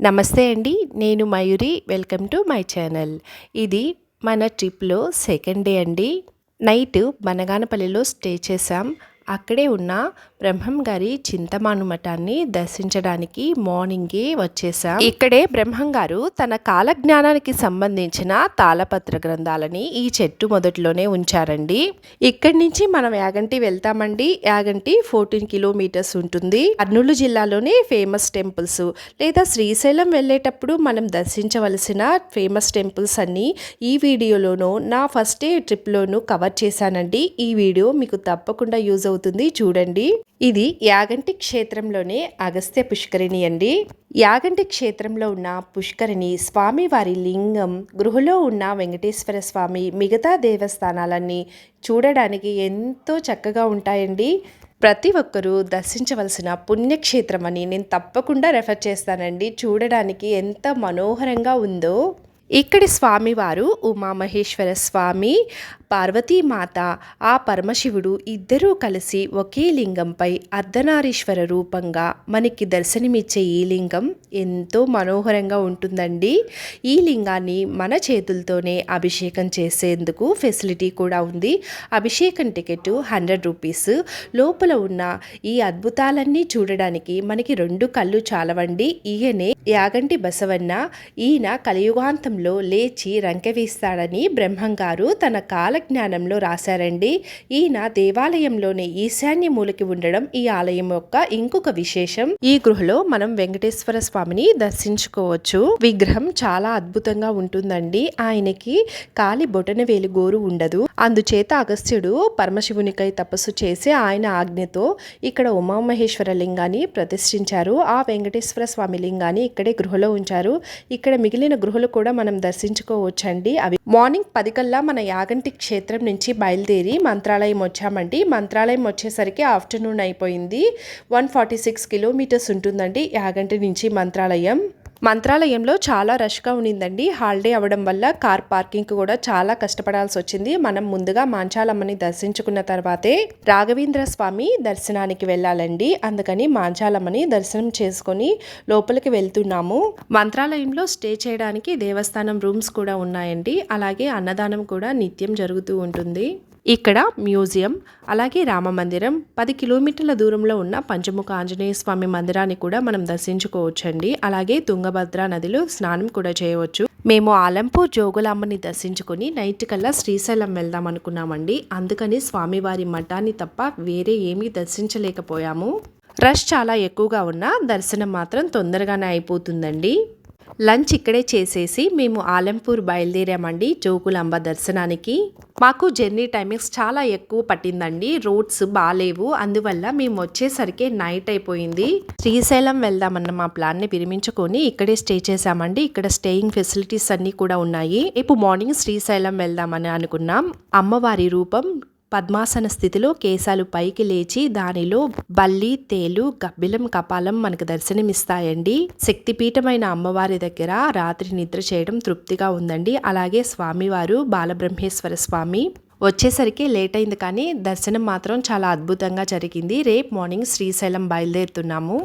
నమస్తే అండి నేను Mayuri welcome to my channel. ఇది మన ట్రిప్లో సెకండ్ డే అండి. నైట్ బనగానపల్లిలో స్టే చేసాం అక్కడే ఉన్న బ్రహ్మం గారి చింతమాను మఠాన్ని దర్శించడానికి మార్నింగే వచ్చేసాం ఇక్కడే బ్రహ్మం గారు తన కాలజ్ఞానానికి సంబంధించిన తాళపత్ర గ్రంథాలని ఈ చెట్టు మొదట్లోనే ఉంచారండి. ఇక్కడి నుంచి మనం యాగంటి వెళ్తామండి. యాగంటి ఫోర్టీన్ కిలోమీటర్స్ ఉంటుంది. కర్నూలు జిల్లాలోనే ఫేమస్ టెంపుల్స్. లేదా శ్రీశైలం వెళ్ళేటప్పుడు మనం దర్శించవలసిన ఫేమస్ టెంపుల్స్ అన్నీ ఈ వీడియోలోనూ నా ఫస్ట్ డే ట్రిప్లోనూ కవర్ చేశానండి. ఈ వీడియో మీకు తప్పకుండా యూజ్ అవుతుంది అవుతుంది. చూడండి. ఇది యాగంటి క్షేత్రంలోనే అగస్త్య పుష్కరిణి అండి. యాగంటి క్షేత్రంలో ఉన్న పుష్కరిణి స్వామివారి లింగం గృహలో ఉన్న వెంకటేశ్వర స్వామి మిగతా దేవస్థానాలన్నీ చూడడానికి ఎంతో చక్కగా ఉంటాయండి. ప్రతి ఒక్కరూ దర్శించవలసిన పుణ్యక్షేత్రం అని నేను తప్పకుండా రెఫర్ చేస్తానండి. చూడడానికి ఎంత మనోహరంగా ఉందో. ఇక్కడి స్వామివారు ఉమామహేశ్వర స్వామి పార్వతీమాత ఆ పరమశివుడు ఇద్దరూ కలిసి ఒకే లింగంపై అర్ధనారీశ్వర రూపంగా మనకి దర్శనమిచ్చే ఈ లింగం ఎంతో మనోహరంగా ఉంటుందండి. ఈ లింగాన్ని మన చేతులతోనే అభిషేకం చేసేందుకు ఫెసిలిటీ కూడా ఉంది. అభిషేకం టికెట్ హండ్రెడ్ రూపీస్. లోపల ఉన్న ఈ అద్భుతాలన్నీ చూడడానికి మనకి రెండు కళ్ళు చాలవండి. ఈయనే యాగంటి బసవన్న. ఈయన కలియుగాంతంలో లేచి రంకె రంకెవేస్తాడని బ్రహ్మంగారు తన కాలజ్ఞానంలో రాశారండి. ఈయన దేవాలయంలోని ఈశాన్య మూలకి ఉండడం ఈ ఆలయం యొక్క ఇంకొక విశేషం. ఈ గృహలో మనం వెంకటేశ్వర స్వామిని దర్శించుకోవచ్చు. విగ్రహం చాలా అద్భుతంగా ఉంటుందండి. ఆయనకి కాలి బొటన వేలు గోరు ఉండదు. అందుచేత అగస్త్యుడు పరమశివునికై తపస్సు చేసి ఆయన ఆజ్ఞతో ఇక్కడ ఉమామహేశ్వర లింగాన్ని ప్రతిష్ఠించారు. ఆ వెంకటేశ్వర స్వామి లింగాన్ని ఇక్కడే గృహలో ఉంచారు. ఇక్కడ మిగిలిన గృహలు కూడా మనం దర్శించుకోవచ్చండి. అవి మార్నింగ్ పది కల్లా మన యాగంటి క్షేత్రం నుంచి బయలుదేరి మంత్రాలయం వచ్చామండి. మంత్రాలయం వచ్చేసరికి ఆఫ్టర్నూన్ అయిపోయింది. వన్ ఫార్టీ సిక్స్ కిలోమీటర్స్ ఉంటుందండి యాగంటి నుంచి మంత్రాలయం. మంత్రాలయంలో చాలా రష్గా ఉండిందండి. హాలిడే అవ్వడం వల్ల కార్ పార్కింగ్ కూడా చాలా కష్టపడాల్సి వచ్చింది. మనం ముందుగా మాంచాలమ్మని దర్శించుకున్న తర్వాతే రాఘవేంద్ర స్వామి దర్శనానికి వెళ్ళాలండి. అందుకని మాంచాలమ్మని దర్శనం చేసుకొని లోపలికి వెళ్తున్నాము. మంత్రాలయంలో స్టే చేయడానికి దేవస్థానం రూమ్స్ కూడా ఉన్నాయండి. అలాగే అన్నదానం కూడా నిత్యం జరుగుతూ ఉంటుంది. ఇక్కడ మ్యూజియం అలాగే రామ మందిరం. పది కిలోమీటర్ల దూరంలో ఉన్న పంచముఖ ఆంజనేయ స్వామి మందిరాన్ని కూడా మనం దర్శించుకోవచ్చండి. అలాగే తుంగభద్ర నదిలో స్నానం కూడా చేయవచ్చు. మేము ఆలంపూర్ జోగులామ్మని దర్శించుకొని నైట్ కల్లా శ్రీశైలం వెళ్దాం అనుకున్నామండి. అందుకని స్వామివారి మఠాన్ని తప్ప వేరే ఏమీ దర్శించలేకపోయాము. రష్ చాలా ఎక్కువగా ఉన్న దర్శనం మాత్రం తొందరగానే అయిపోతుందండి. లంచ్ ఇక్కడే చేసేసి మేము ఆలంపూర్ బయలుదేరామండి జోగులాంబ దర్శనానికి. మాకు జర్నీ టైమింగ్స్ చాలా ఎక్కువ పట్టిందండి. రోడ్స్ బాగాలేవు అందువల్ల మేము వచ్చేసరికి నైట్ అయిపోయింది. శ్రీశైలం వెళ్దామన్న మా ప్లాన్ని విరమించుకొని ఇక్కడే స్టే చేసామండి ఇక్కడ స్టేయింగ్ ఫెసిలిటీస్ అన్నీ కూడా ఉన్నాయి. ఇప్పుడు మార్నింగ్ శ్రీశైలం వెళ్దామని అనుకున్నాం. అమ్మవారి రూపం పద్మాసన స్థితిలో కేశాలు పైకి లేచి దానిలో బల్లి తేలు గబ్బిలం కపాలం మనకు దర్శనమిస్తాయండి. శక్తిపీఠమైన అమ్మవారి దగ్గర రాత్రి నిద్ర చేయడం తృప్తిగా ఉందండి. అలాగే స్వామివారు బాలబ్రహ్మేశ్వర స్వామి వచ్చేసరికి లేట్ అయింది కానీ దర్శనం మాత్రం చాలా అద్భుతంగా జరిగింది. రేపు మార్నింగ్ శ్రీశైలం బయలుదేరుతున్నాము.